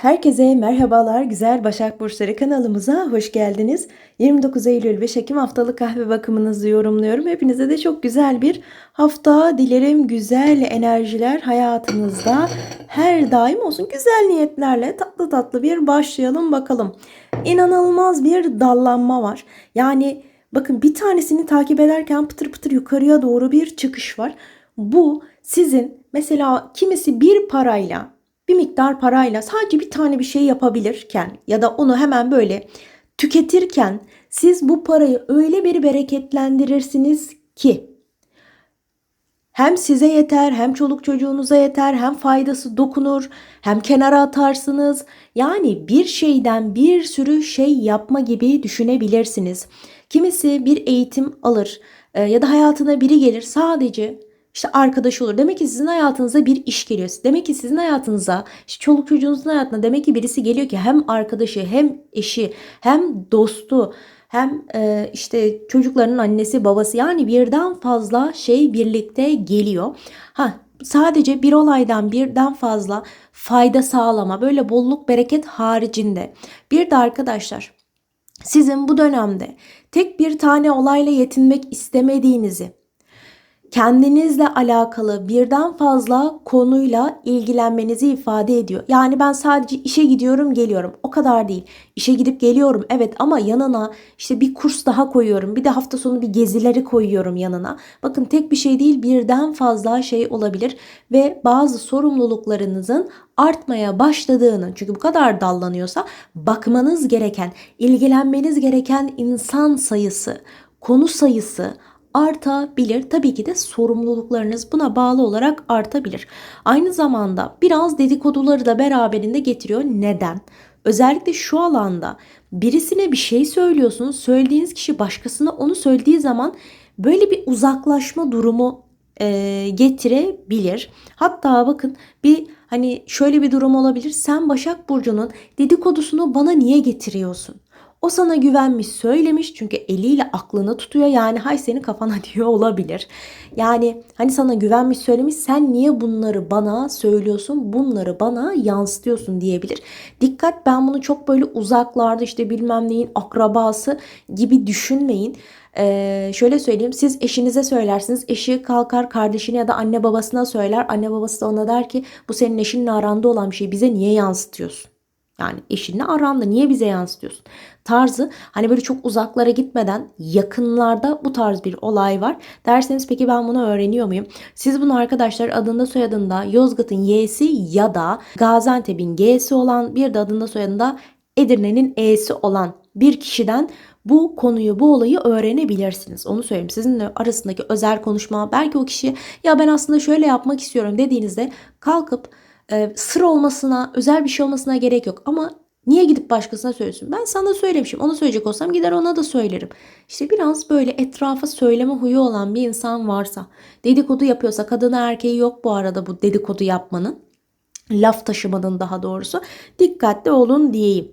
Herkese merhabalar güzel Başak Burçları kanalımıza hoş geldiniz. 29 Eylül 5 Ekim haftalık kahve bakımınızı yorumluyorum. Hepinize de çok güzel bir hafta dilerim. Güzel enerjiler hayatınızda her daim olsun. Güzel niyetlerle tatlı tatlı bir başlayalım bakalım. İnanılmaz bir dallanma var. Yani bakın bir tanesini takip ederken pıtır pıtır yukarıya doğru bir çıkış var. Bu sizin mesela kimisi bir parayla bir miktar parayla sadece bir tane bir şey yapabilirken ya da onu hemen böyle tüketirken siz bu parayı öyle bir bereketlendirirsiniz ki hem size yeter, hem çoluk çocuğunuza yeter, hem faydası dokunur, hem kenara atarsınız. Yani bir şeyden bir sürü şey yapma gibi düşünebilirsiniz. Kimisi bir eğitim alır e, ya da hayatına biri gelir sadece işte arkadaş olur. Demek ki sizin hayatınıza bir iş geliyor. Demek ki sizin hayatınıza, işte çoluk çocuğunuzun hayatına demek ki birisi geliyor ki hem arkadaşı, hem eşi, hem dostu, hem e, işte çocukların annesi, babası yani birden fazla şey birlikte geliyor. Ha sadece bir olaydan birden fazla fayda sağlama, böyle bolluk bereket haricinde. Bir de arkadaşlar sizin bu dönemde tek bir tane olayla yetinmek istemediğinizi, kendinizle alakalı birden fazla konuyla ilgilenmenizi ifade ediyor. Yani ben sadece işe gidiyorum geliyorum. O kadar değil. İşe gidip geliyorum evet ama yanına işte bir kurs daha koyuyorum. Bir de hafta sonu bir gezileri koyuyorum yanına. Bakın tek bir şey değil birden fazla şey olabilir ve bazı sorumluluklarınızın artmaya başladığını çünkü bu kadar dallanıyorsa bakmanız gereken, ilgilenmeniz gereken insan sayısı, konu sayısı, artabilir. Tabii ki de sorumluluklarınız buna bağlı olarak artabilir. Aynı zamanda biraz dedikoduları da beraberinde getiriyor. Neden? Özellikle şu alanda birisine bir şey söylüyorsunuz. Söylediğiniz kişi başkasına onu söylediği zaman böyle bir uzaklaşma durumu e, getirebilir. Hatta bakın bir hani şöyle bir durum olabilir. Sen Başak Burcu'nun dedikodusunu bana niye getiriyorsun? O sana güvenmiş söylemiş çünkü eliyle aklını tutuyor yani hay senin kafana diyor olabilir. Yani hani sana güvenmiş söylemiş sen niye bunları bana söylüyorsun bunları bana yansıtıyorsun diyebilir. Dikkat ben bunu çok böyle uzaklarda işte bilmem neyin akrabası gibi düşünmeyin. Ee, şöyle söyleyeyim siz eşinize söylersiniz eşi kalkar kardeşine ya da anne babasına söyler anne babası da ona der ki bu senin eşinle aranda olan bir şey bize niye yansıtıyorsun? Yani eşinle aranda niye bize yansıtıyorsun? Tarzı hani böyle çok uzaklara gitmeden yakınlarda bu tarz bir olay var. Derseniz peki ben bunu öğreniyor muyum? Siz bunu arkadaşlar adında soyadında Yozgat'ın Y'si ya da Gaziantep'in G'si olan bir de adında soyadında Edirne'nin E'si olan bir kişiden bu konuyu, bu olayı öğrenebilirsiniz. Onu söyleyeyim. Sizinle arasındaki özel konuşma belki o kişi ya ben aslında şöyle yapmak istiyorum dediğinizde kalkıp e, sır olmasına, özel bir şey olmasına gerek yok. Ama niye gidip başkasına söylüyorsun? Ben sana söylemişim. Ona söyleyecek olsam gider ona da söylerim. İşte biraz böyle etrafa söyleme huyu olan bir insan varsa, dedikodu yapıyorsa, kadını erkeği yok bu arada bu dedikodu yapmanın. Laf taşımanın daha doğrusu. Dikkatli olun diyeyim.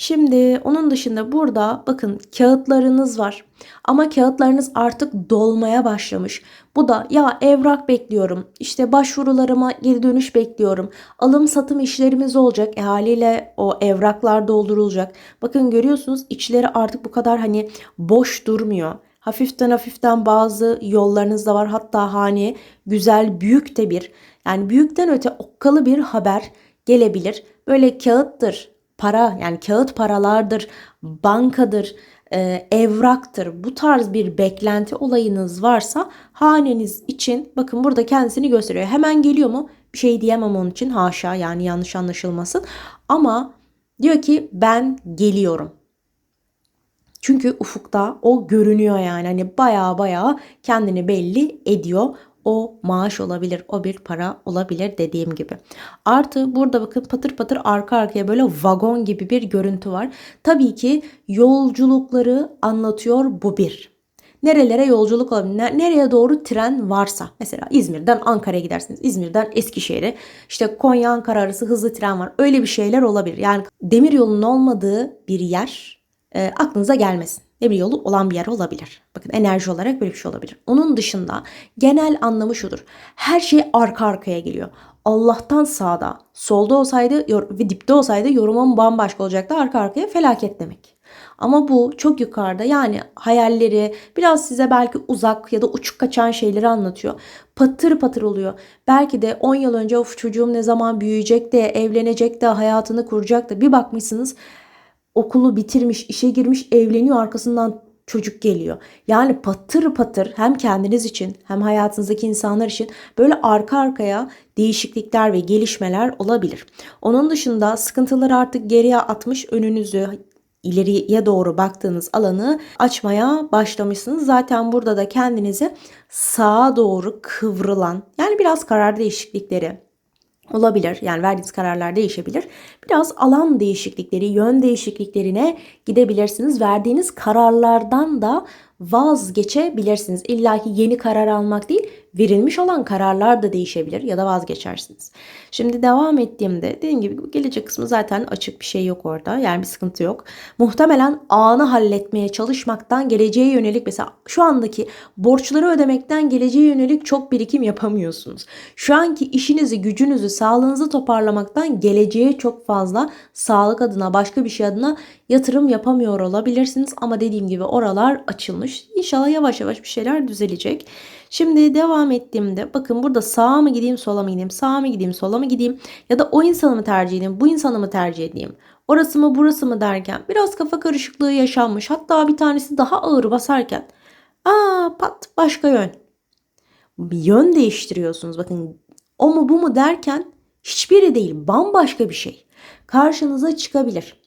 Şimdi onun dışında burada bakın kağıtlarınız var. Ama kağıtlarınız artık dolmaya başlamış. Bu da ya evrak bekliyorum. İşte başvurularıma geri dönüş bekliyorum. Alım satım işlerimiz olacak. E haliyle o evraklar doldurulacak. Bakın görüyorsunuz içleri artık bu kadar hani boş durmuyor. Hafiften hafiften bazı yollarınız da var. Hatta hani güzel büyük de bir yani büyükten öte okkalı bir haber gelebilir. Böyle kağıttır, para yani kağıt paralardır, bankadır, e, evraktır. Bu tarz bir beklenti olayınız varsa haneniz için bakın burada kendisini gösteriyor. Hemen geliyor mu? Bir şey diyemem onun için haşa yani yanlış anlaşılmasın. Ama diyor ki ben geliyorum. Çünkü ufukta o görünüyor yani hani baya baya kendini belli ediyor o maaş olabilir, o bir para olabilir dediğim gibi. Artı burada bakın patır patır arka arkaya böyle vagon gibi bir görüntü var. Tabii ki yolculukları anlatıyor bu bir. Nerelere yolculuk olabilir? Nereye doğru tren varsa. Mesela İzmir'den Ankara'ya gidersiniz. İzmir'den Eskişehir'e. İşte Konya Ankara arası hızlı tren var. Öyle bir şeyler olabilir. Yani demir yolunun olmadığı bir yer e, aklınıza gelmesin demir yolu olan bir yer olabilir. Bakın enerji olarak böyle bir şey olabilir. Onun dışında genel anlamı şudur. Her şey arka arkaya geliyor. Allah'tan sağda, solda olsaydı ve dipte olsaydı yorumum bambaşka olacaktı. Arka arkaya felaket demek. Ama bu çok yukarıda yani hayalleri biraz size belki uzak ya da uçuk kaçan şeyleri anlatıyor. Patır patır oluyor. Belki de 10 yıl önce of çocuğum ne zaman büyüyecek de evlenecek de hayatını kuracak da bir bakmışsınız okulu bitirmiş, işe girmiş, evleniyor arkasından çocuk geliyor. Yani patır patır hem kendiniz için hem hayatınızdaki insanlar için böyle arka arkaya değişiklikler ve gelişmeler olabilir. Onun dışında sıkıntıları artık geriye atmış önünüzü ileriye doğru baktığınız alanı açmaya başlamışsınız. Zaten burada da kendinizi sağa doğru kıvrılan yani biraz karar değişiklikleri olabilir. Yani verdiğiniz kararlar değişebilir. Biraz alan değişiklikleri, yön değişikliklerine gidebilirsiniz. Verdiğiniz kararlardan da vazgeçebilirsiniz. İlla ki yeni karar almak değil, verilmiş olan kararlar da değişebilir ya da vazgeçersiniz. Şimdi devam ettiğimde dediğim gibi gelecek kısmı zaten açık bir şey yok orada. Yani bir sıkıntı yok. Muhtemelen anı halletmeye çalışmaktan geleceğe yönelik mesela şu andaki borçları ödemekten geleceğe yönelik çok birikim yapamıyorsunuz. Şu anki işinizi, gücünüzü, sağlığınızı toparlamaktan geleceğe çok fazla sağlık adına, başka bir şey adına yatırım yapamıyor olabilirsiniz. Ama dediğim gibi oralar açılmış. İnşallah yavaş yavaş bir şeyler düzelecek. Şimdi devam ettiğimde bakın burada sağa mı gideyim sola mı gideyim sağa mı gideyim sola mı gideyim ya da o insanı mı tercih edeyim bu insanı mı tercih edeyim orası mı burası mı derken biraz kafa karışıklığı yaşanmış hatta bir tanesi daha ağır basarken aa pat başka yön bir yön değiştiriyorsunuz bakın o mu bu mu derken hiçbiri değil bambaşka bir şey karşınıza çıkabilir.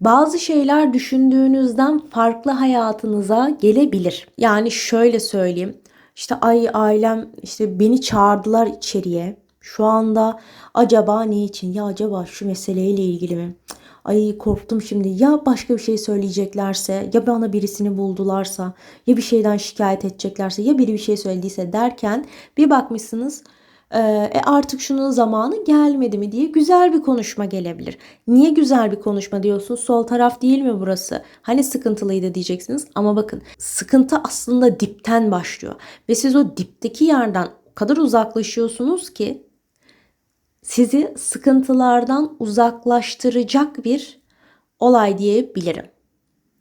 Bazı şeyler düşündüğünüzden farklı hayatınıza gelebilir. Yani şöyle söyleyeyim. İşte ay ailem işte beni çağırdılar içeriye. Şu anda acaba ne için? Ya acaba şu meseleyle ilgili mi? Ay korktum şimdi. Ya başka bir şey söyleyeceklerse, ya bana birisini buldularsa, ya bir şeyden şikayet edeceklerse, ya biri bir şey söylediyse derken bir bakmışsınız e artık şunun zamanı gelmedi mi diye güzel bir konuşma gelebilir. Niye güzel bir konuşma diyorsun? Sol taraf değil mi burası? Hani sıkıntılıydı diyeceksiniz ama bakın sıkıntı aslında dipten başlıyor ve siz o dipteki yerden o kadar uzaklaşıyorsunuz ki sizi sıkıntılardan uzaklaştıracak bir olay diyebilirim.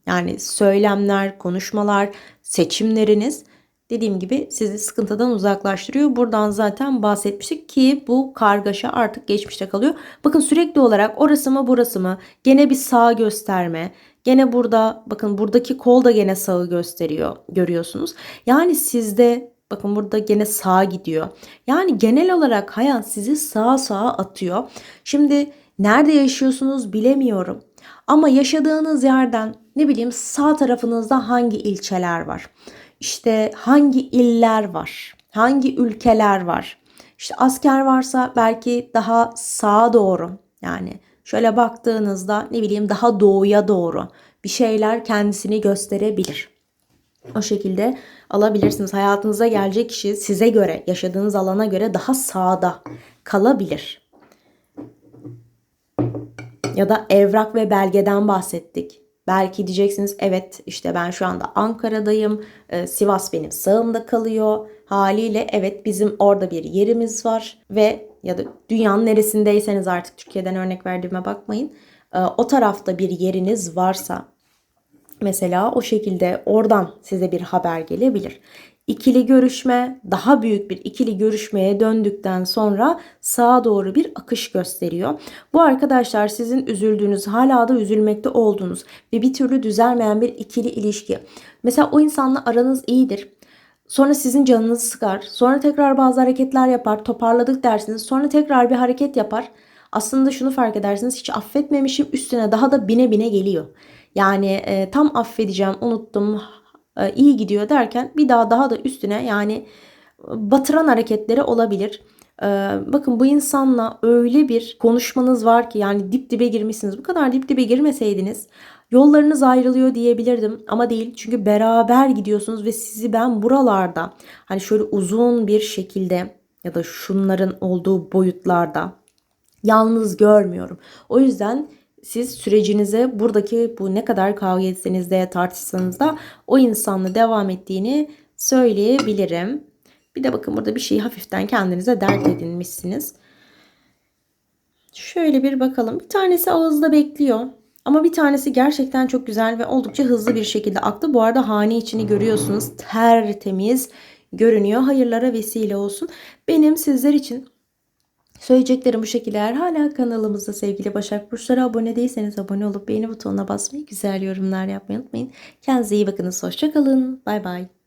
Yani söylemler, konuşmalar, seçimleriniz dediğim gibi sizi sıkıntıdan uzaklaştırıyor. Buradan zaten bahsetmiştik ki bu kargaşa artık geçmişte kalıyor. Bakın sürekli olarak orası mı burası mı gene bir sağ gösterme. Gene burada bakın buradaki kol da gene sağı gösteriyor görüyorsunuz. Yani sizde bakın burada gene sağa gidiyor. Yani genel olarak hayat sizi sağa sağa atıyor. Şimdi nerede yaşıyorsunuz bilemiyorum. Ama yaşadığınız yerden ne bileyim sağ tarafınızda hangi ilçeler var? İşte hangi iller var, hangi ülkeler var. İşte asker varsa belki daha sağa doğru yani şöyle baktığınızda ne bileyim daha doğuya doğru bir şeyler kendisini gösterebilir. O şekilde alabilirsiniz. Hayatınıza gelecek kişi size göre, yaşadığınız alana göre daha sağda kalabilir. Ya da evrak ve belgeden bahsettik. Belki diyeceksiniz evet işte ben şu anda Ankara'dayım. Ee, Sivas benim sağımda kalıyor. Haliyle evet bizim orada bir yerimiz var ve ya da dünyanın neresindeyseniz artık Türkiye'den örnek verdiğime bakmayın. Ee, o tarafta bir yeriniz varsa mesela o şekilde oradan size bir haber gelebilir ikili görüşme daha büyük bir ikili görüşmeye döndükten sonra sağa doğru bir akış gösteriyor. Bu arkadaşlar sizin üzüldüğünüz hala da üzülmekte olduğunuz ve bir türlü düzelmeyen bir ikili ilişki. Mesela o insanla aranız iyidir. Sonra sizin canınızı sıkar. Sonra tekrar bazı hareketler yapar. Toparladık dersiniz. Sonra tekrar bir hareket yapar. Aslında şunu fark edersiniz. Hiç affetmemişim üstüne daha da bine bine geliyor. Yani e, tam affedeceğim unuttum iyi gidiyor derken bir daha daha da üstüne yani e, batıran hareketleri olabilir. E, bakın bu insanla öyle bir konuşmanız var ki yani dip dibe girmişsiniz. Bu kadar dip dibe girmeseydiniz yollarınız ayrılıyor diyebilirdim ama değil. Çünkü beraber gidiyorsunuz ve sizi ben buralarda hani şöyle uzun bir şekilde ya da şunların olduğu boyutlarda yalnız görmüyorum. O yüzden siz sürecinize buradaki bu ne kadar kavga etseniz de tartışsanız da o insanla devam ettiğini söyleyebilirim. Bir de bakın burada bir şeyi hafiften kendinize dert edinmişsiniz. Şöyle bir bakalım. Bir tanesi ağızda bekliyor. Ama bir tanesi gerçekten çok güzel ve oldukça hızlı bir şekilde aktı. Bu arada hane içini görüyorsunuz. Tertemiz görünüyor. Hayırlara vesile olsun. Benim sizler için söyleyeceklerim bu şekilde. Eğer hala kanalımızda sevgili Başak Burçları abone değilseniz abone olup beğeni butonuna basmayı, güzel yorumlar yapmayı unutmayın. Kendinize iyi bakınız. Hoşçakalın. Bay bay.